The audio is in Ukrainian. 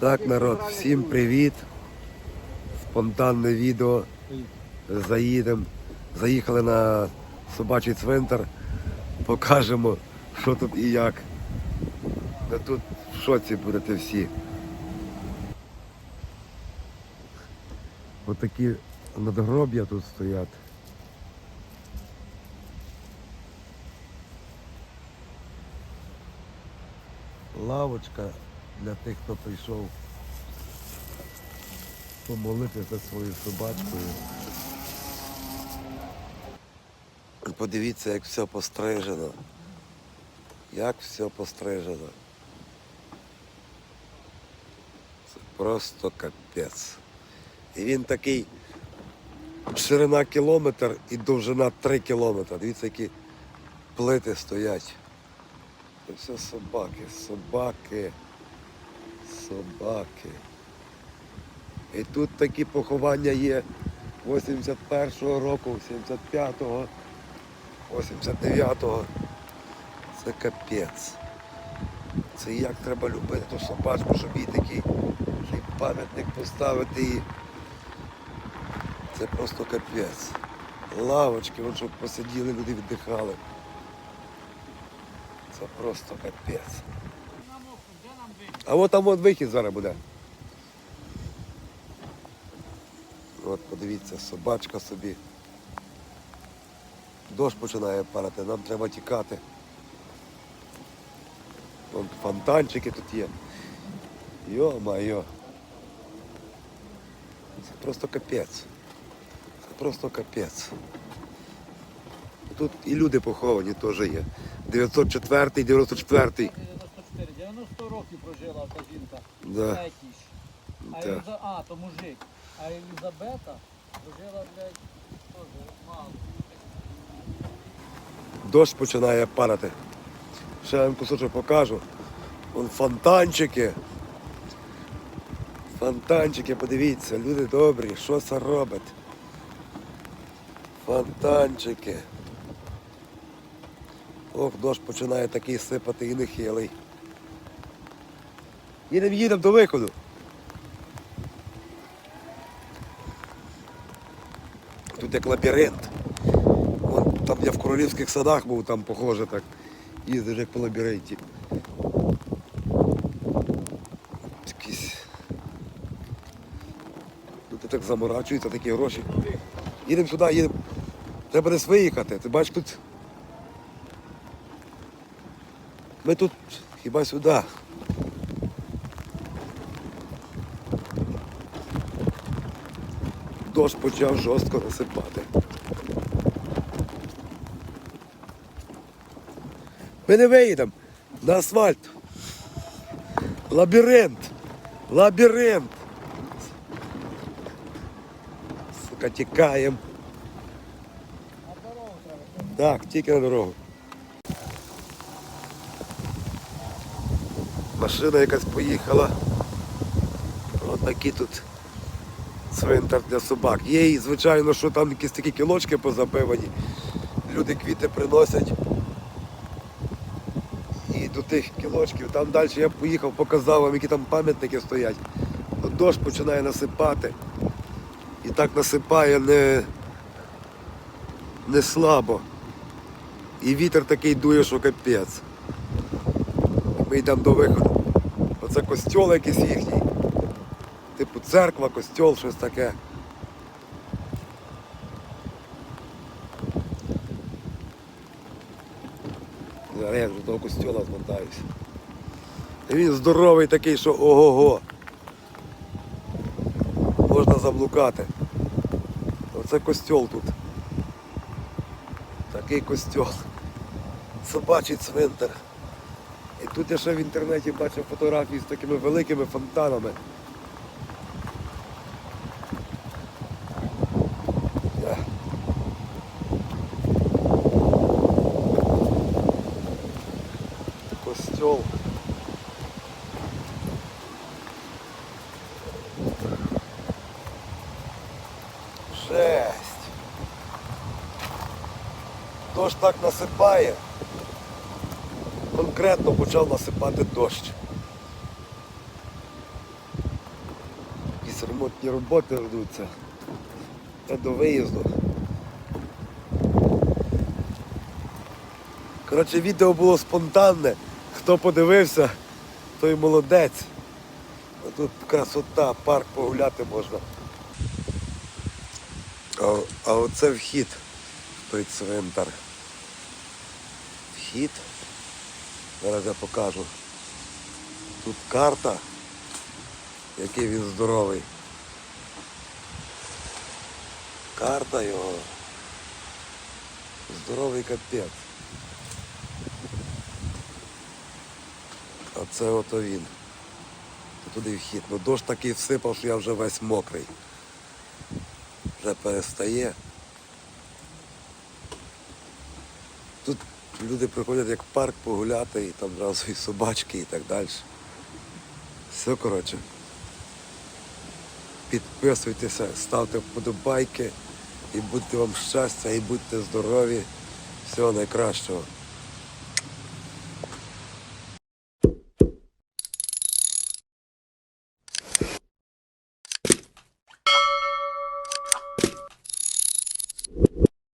Так, народ, всім привіт. Спонтанне відео. Заїдемо. Заїхали на собачий цвинтар. Покажемо, що тут і як. Та тут в шоці будете всі. Отакі надгроб'я тут стоять. Лавочка для тих, хто прийшов помолитися за свою собачкою. Подивіться, як все пострижено. Як все пострижено. Це просто капець. І він такий ширина кілометр і довжина 3 кілометри. Дивіться, які плити стоять. Це все собаки, собаки, собаки. І тут такі поховання є 81-го року, 75-го, 89-го. Це капець. Це як треба любити ту собачку, щоб їй такий, такий пам'ятник поставити і це просто капець. Лавочки, от щоб посиділи, люди віддихали. Це просто капець. А от там от вихід зараз буде. От подивіться, собачка собі. Дощ починає падати, нам треба тікати. Вон фонтанчики тут є. Йо-майо. Це просто капець. Це просто капець. Тут і люди поховані теж є. 904 94 94, 90 років прожила та жінка. Да. Третій. А, Так. Еліза... а, то мужик. А Елізабета прожила, блядь, теж мало. Дощ починає падати. Ще вам кусочок покажу. Вон фонтанчики. Фонтанчики, подивіться, люди добрі, що це робить? Фонтанчики. Ох, дощ починає такий сипати і нехилий. Їдемо, їдемо до виходу. Тут як лабіринт. Вон, там я в королівських садах був, там похоже так. Їздиш як по лабіринті. Тут так заморачуються такі гроші. Їдемо сюди, їдемо. Треба десь виїхати. Ти бачиш тут. Ми тут хіба сюди. Дощ почав жорстко насипати. Ми не виїдемо на асфальт. Лабіринт. Лабіринт. Сука, тікаємо. Так, тільки на дорогу. Машина якась поїхала. Ось такі тут цвинтар для собак. Є і, звичайно, що там якісь такі кілочки позапивані. Люди квіти приносять. І до тих кілочків. Там далі я поїхав, показав вам, які там пам'ятники стоять. От дощ починає насипати. І так насипає не, не слабо. І вітер такий дує, що капець. Ми йдемо до виходу. Оце костьол якийсь їхній. Типу церква, костьол, щось таке. Зараз я вже того костьола змотаюся. І він здоровий такий, що ого-го. Можна заблукати. Оце костьол тут. Такий костьол. Собачий цвинтар. І тут я ще в інтернеті бачив фотографії з такими великими фонтанами. Я. Костьол. Жесть. Дощ так насипає. Конкретно почав насипати дощ. Якісь ремонтні роботи ведуться. Та до виїзду. Коротше, відео було спонтанне. Хто подивився, той молодець. Тут красота, парк погуляти можна. А, а оце вхід в той цвинтар. Вхід. Зараз я покажу. Тут карта, який він здоровий. Карта його. Здоровий капець. А це ото він. Туди вхід. Ну дощ такий всипав, що я вже весь мокрий. Вже перестає. Тут люди приходять як в парк погуляти, і там зразу і собачки і так далі. Все, коротше. Підписуйтеся, ставте вподобайки і будьте вам щастя, і будьте здорові. Всього найкращого.